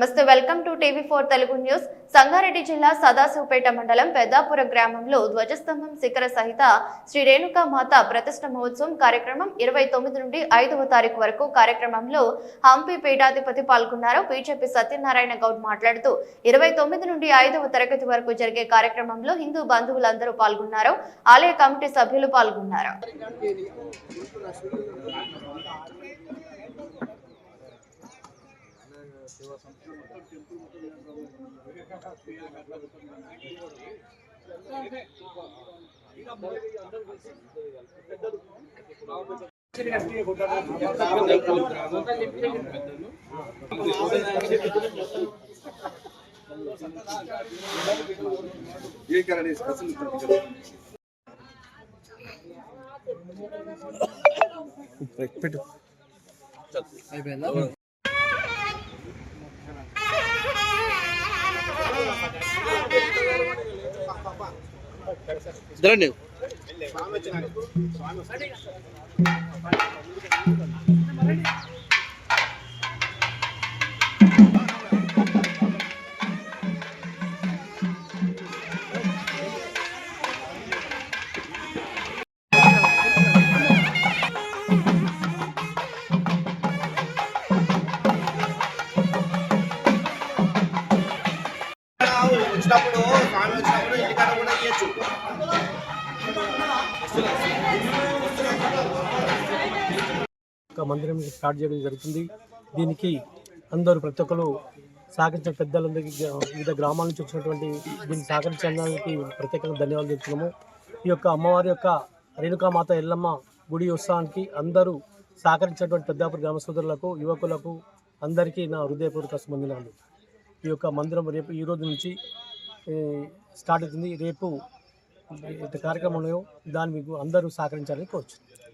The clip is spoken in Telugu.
నమస్తే welcome to TV four Telugu news. Sangareddy జిల్లా సదాశివపేట మండలం పెద్దాపుర గ్రామంలో ధ్వజస్తంభం శిఖర సహిత శ్రీ రేణుకా మాత ప్రతిష్ట మహోత్సవం కార్యక్రమం ఇరవై తొమ్మిది నుండి ఐదవ తారీఖు వరకు కార్యక్రమంలో హంపి పీఠాధిపతి పాల్గొన్నారు. బీజేపీ సత్యనారాయణ గౌడ్ మాట్లాడుతూ ఇరవై తొమ్మిది నుండి ఐదవ తరగతి వరకు జరిగే కార్యక్రమంలో హిందూ బంధువులందరూ పాల్గొన్నారు. ఆలయ కమిటీ సభ్యులు పాల్గొన్నారు. ये करा नहीं इसका सुन పెట్టు రండి వచ్చినప్పుడు స్వామి వచ్చినప్పుడు ఒక మందిరం స్టార్ట్ చేయడం జరుగుతుంది. దీనికి అందరూ ప్రతి ఒక్కరు సహకరించిన పెద్దలందరికీ వివిధ గ్రామాల నుంచి వచ్చినటువంటి దీన్ని సహకరించడానికి ప్రత్యేకంగా ధన్యవాదాలు చెప్తున్నాము ఈ యొక్క అమ్మవారి యొక్క రేణుకామాత ఎల్లమ్మ గుడి ఉత్సవానికి అందరూ సహకరించినటువంటి పెద్దాపురి గ్రామ సోదరులకు యువకులకు అందరికీ నా హృదయపూర్వక స్పందనాలు ఈ యొక్క మందిరం రేపు ఈ రోజు నుంచి స్టార్ట్ అవుతుంది. రేపు కార్యక్రమంలో దాన్ని మీకు అందరూ సహకరించాలని కోరుచున్నాను.